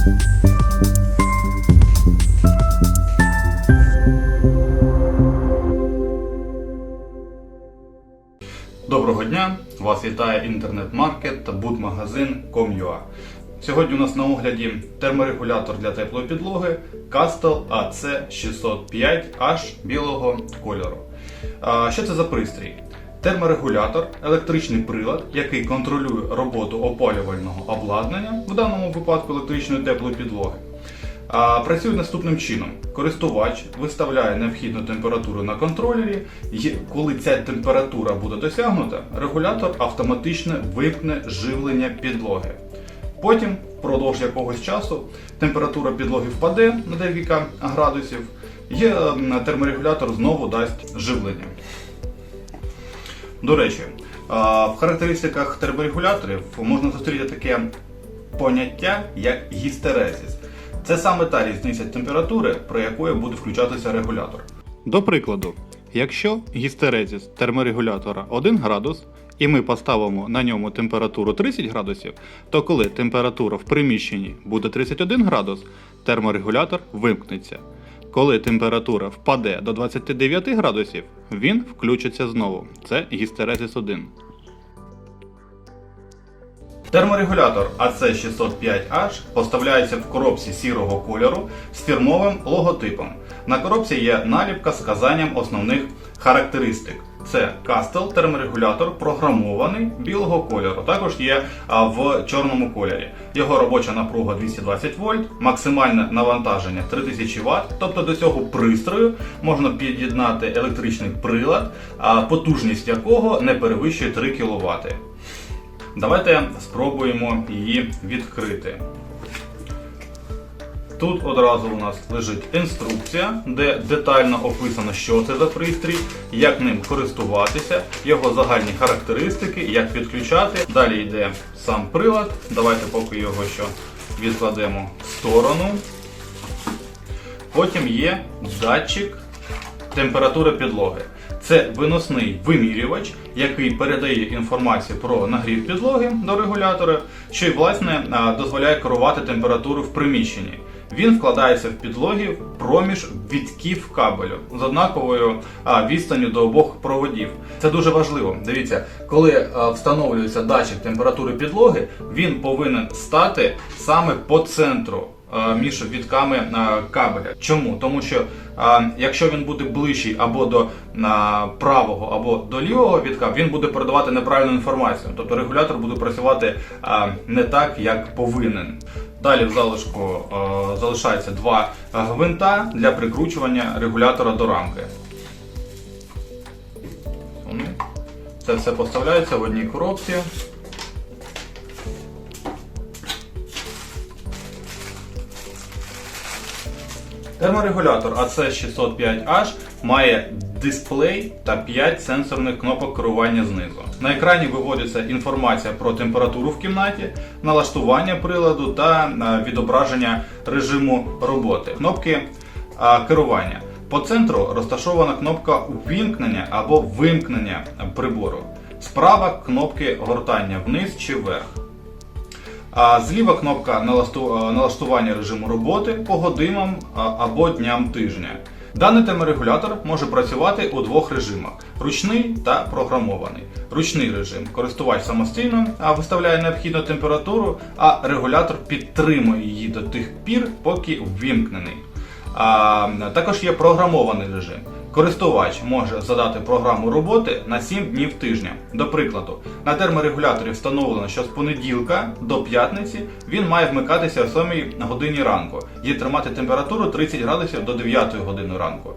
Доброго дня! Вас вітає інтернет-маркет та будмагазин Com.ua. Сьогодні у нас на огляді терморегулятор для теплої підлоги Castel AC605H білого кольору. Що це за пристрій? Терморегулятор електричний прилад, який контролює роботу опалювального обладнання, в даному випадку електричної теплої підлоги. Працює наступним чином: користувач виставляє необхідну температуру на контролері, і коли ця температура буде досягнута, регулятор автоматично вимкне живлення підлоги. Потім, впродовж якогось часу, температура підлоги впаде на декілька градусів, і терморегулятор знову дасть живлення. До речі, в характеристиках терморегуляторів можна зустріти таке поняття, як гістерезіс. Це саме та різниця температури, при якої буде включатися регулятор. До прикладу, якщо гістерезіс терморегулятора 1 градус, і ми поставимо на ньому температуру 30 градусів, то коли температура в приміщенні буде 31 градус, терморегулятор вимкнеться. Коли температура впаде до 29 градусів, він включиться знову. Це гістерезіс 1. Терморегулятор AC605H поставляється в коробці сірого кольору з фірмовим логотипом. На коробці є наліпка з казанням основних характеристик. Це Castel терморегулятор програмований білого кольору. Також є в чорному кольорі. Його робоча напруга 220 вольт, максимальне навантаження 3000 Вт. Тобто до цього пристрою можна під'єднати електричний прилад, потужність якого не перевищує 3 кВт. Давайте спробуємо її відкрити. Тут одразу у нас лежить інструкція, де детально описано, що це за пристрій, як ним користуватися, його загальні характеристики, як підключати. Далі йде сам прилад. Давайте поки його що відкладемо в сторону. Потім є датчик температури підлоги. Це виносний вимірювач, який передає інформацію про нагрів підлоги до регулятора, що й власне дозволяє керувати температуру в приміщенні. Він вкладається в підлоги проміж вітків кабелю з однаковою а, відстанню до обох проводів. Це дуже важливо. Дивіться, коли а, встановлюється датчик температури підлоги, він повинен стати саме по центру між вітками е, кабеля. Чому? Тому що е, якщо він буде ближчий або до е, правого, або до лівого вітка, він буде передавати неправильну інформацію. Тобто регулятор буде працювати е, не так, як повинен. Далі в залишку е, залишається два гвинта для прикручування регулятора до рамки. Це все поставляється в одній коробці. Терморегулятор AC605H має дисплей та 5 сенсорних кнопок керування знизу. На екрані виводиться інформація про температуру в кімнаті, налаштування приладу та відображення режиму роботи. Кнопки керування. По центру розташована кнопка увімкнення або вимкнення прибору. Справа кнопки гортання вниз чи вверх. А зліва кнопка налаштування режиму роботи по годинам або дням тижня. Даний терморегулятор може працювати у двох режимах: ручний та програмований. Ручний режим користувач самостійно виставляє необхідну температуру, а регулятор підтримує її до тих пір, поки ввімкнений. А, також є програмований режим. Користувач може задати програму роботи на 7 днів тижня. До прикладу, на терморегуляторі встановлено, що з понеділка до п'ятниці він має вмикатися о 7 годині ранку і тримати температуру 30 градусів до 9 години ранку.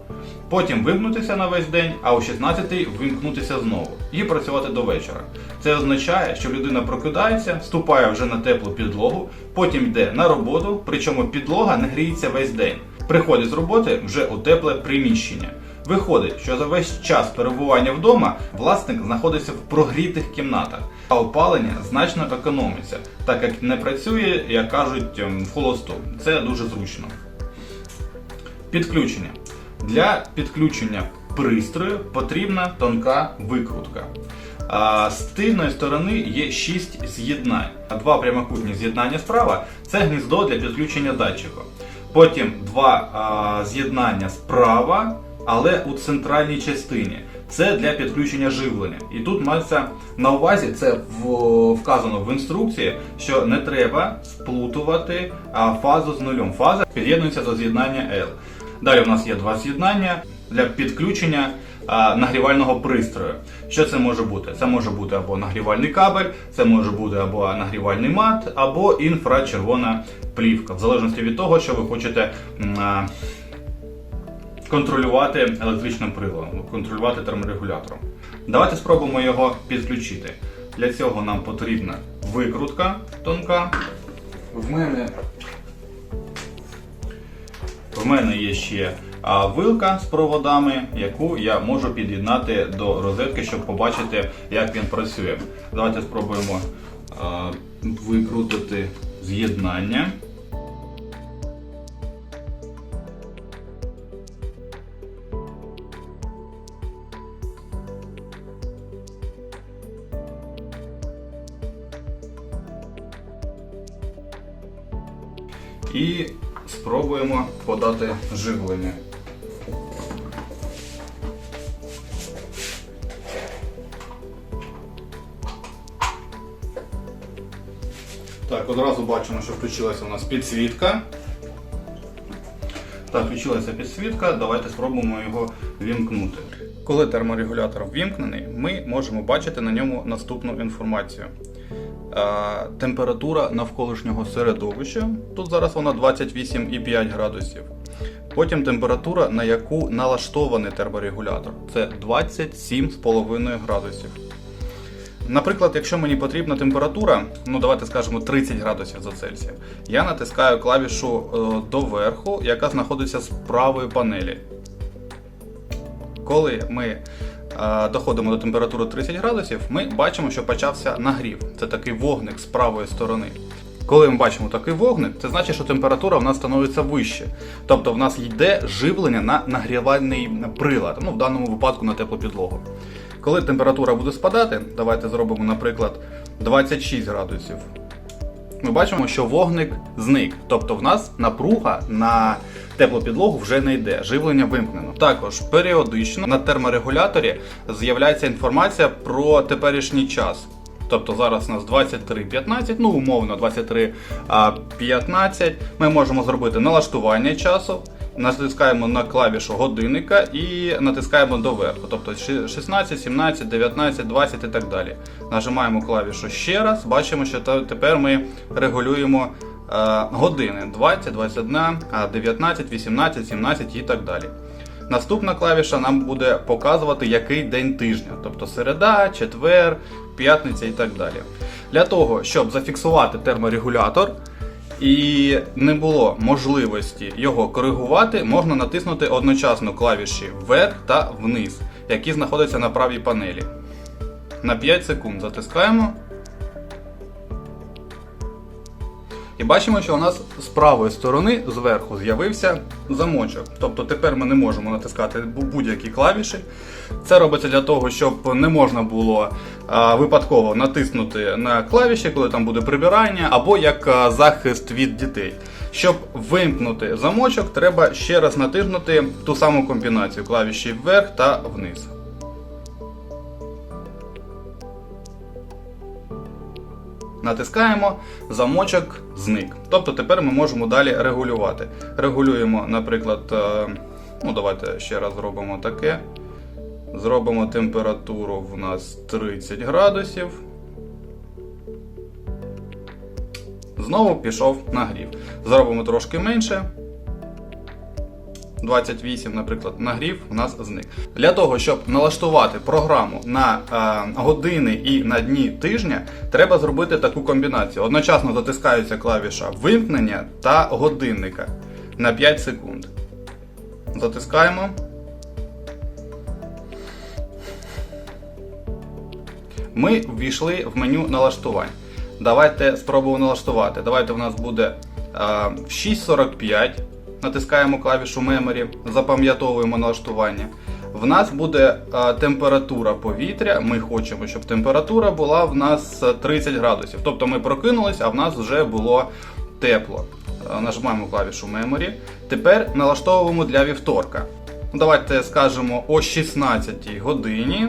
Потім вимкнутися на весь день, а о 16 вимкнутися знову і працювати до вечора. Це означає, що людина прокидається, вступає вже на теплу підлогу, потім йде на роботу, причому підлога не гріється весь день. Приходить з роботи вже у тепле приміщення. Виходить, що за весь час перебування вдома власник знаходиться в прогрітих кімнатах, а опалення значно економиться, так як не працює, як кажуть, ем, в холосту. Це дуже зручно. Підключення. Для підключення пристрою потрібна тонка викрутка. А з тильної сторони є 6 з'єднань. Два прямокутні з'єднання справа це гніздо для підключення датчика. Потім два а, з'єднання справа, але у центральній частині. Це для підключення живлення. І тут мається на увазі, це в- вказано в інструкції, що не треба сплутувати фазу з нульом. Фаза під'єднується до з'єднання L. Далі у нас є два з'єднання для підключення нагрівального пристрою. Що це може бути? Це може бути або нагрівальний кабель, це може бути або нагрівальний мат, або інфрачервона плівка, в залежності від того, що ви хочете контролювати електричним приладом, контролювати терморегулятором. Давайте спробуємо його підключити. Для цього нам потрібна викрутка тонка. В мене в мене є ще а, вилка з проводами, яку я можу під'єднати до розетки, щоб побачити, як він працює. Давайте спробуємо а, викрутити з'єднання. І спробуємо подати живлення. Так, одразу бачимо, що включилася у нас підсвітка. Так, включилася підсвітка. Давайте спробуємо його вімкнути. Коли терморегулятор ввімкнений, ми можемо бачити на ньому наступну інформацію. Е, Температура навколишнього середовища. Тут зараз вона 28,5 градусів. Потім температура, на яку налаштований терморегулятор. Це 27,5 градусів. Наприклад, якщо мені потрібна температура, ну давайте скажемо 30 градусів за Цельсієм, я натискаю клавішу е, доверху, яка знаходиться з правої панелі. Коли ми доходимо до температури 30 градусів, ми бачимо, що почався нагрів. Це такий вогник з правої сторони. Коли ми бачимо такий вогник, це значить, що температура в нас становиться вище. Тобто в нас йде живлення на нагрівальний прилад, ну в даному випадку на теплу підлогу. Коли температура буде спадати, давайте зробимо, наприклад, 26 градусів. Ми бачимо, що вогник зник. Тобто в нас напруга на теплу підлогу вже не йде, живлення вимкнено. Також періодично на терморегуляторі з'являється інформація про теперішній час. Тобто зараз у нас 23.15, ну умовно 23.15. Ми можемо зробити налаштування часу. Натискаємо на клавішу годинника і натискаємо доверху, тобто 16, 17, 19, 20 і так далі. Нажимаємо клавішу ще раз, бачимо, що тепер ми регулюємо години 20, 21, 19, 18, 17 і так далі. Наступна клавіша нам буде показувати, який день тижня, тобто середа, четвер, п'ятниця і так далі. Для того, щоб зафіксувати терморегулятор і не було можливості його коригувати, можна натиснути одночасно клавіші вверх та вниз, які знаходяться на правій панелі. На 5 секунд затискаємо. І бачимо, що у нас з правої сторони зверху з'явився замочок. Тобто тепер ми не можемо натискати будь-які клавіші. Це робиться для того, щоб не можна було а, випадково натиснути на клавіші, коли там буде прибирання, або як а, захист від дітей. Щоб вимкнути замочок, треба ще раз натиснути ту саму комбінацію клавіші вверх та вниз. Натискаємо, замочок зник. Тобто тепер ми можемо далі регулювати. Регулюємо, наприклад, е, ну давайте ще раз зробимо таке. Зробимо температуру в нас 30 градусів. Знову пішов нагрів. Зробимо трошки менше. 28, наприклад, нагрів у нас зник. Для того, щоб налаштувати програму на е, години і на дні тижня, треба зробити таку комбінацію. Одночасно затискаються клавіша вимкнення та годинника на 5 секунд. Затискаємо. Ми ввійшли в меню налаштувань. Давайте спробуємо налаштувати. Давайте в нас буде е, 6.45. Натискаємо клавішу Memory, запам'ятовуємо налаштування. в нас буде е, температура повітря. Ми хочемо, щоб температура була в нас е, 30 градусів. Тобто ми прокинулись, а в нас вже було тепло. Е, Нажимаємо клавішу Memory. Тепер налаштовуємо для вівторка. Ну, Давайте скажемо о 16 годині.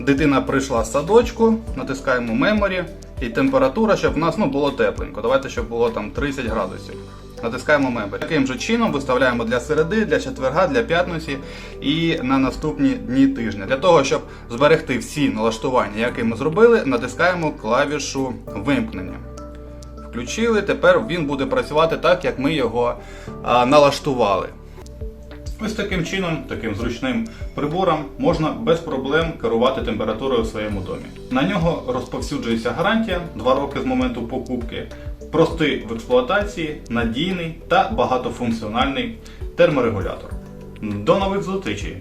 Дитина прийшла з садочку, натискаємо Memory і температура, щоб в нас ну, було тепленько. Давайте, щоб було там 30 градусів. Натискаємо Memory. Таким же чином виставляємо для середи, для четверга, для п'ятниці і на наступні дні тижня. Для того, щоб зберегти всі налаштування, які ми зробили, натискаємо клавішу вимкнення. Включили, тепер він буде працювати так, як ми його а, налаштували. Ось таким чином, таким зручним прибором можна без проблем керувати температурою у своєму домі. На нього розповсюджується гарантія 2 роки з моменту покупки, простий в експлуатації, надійний та багатофункціональний терморегулятор. До нових зустрічей!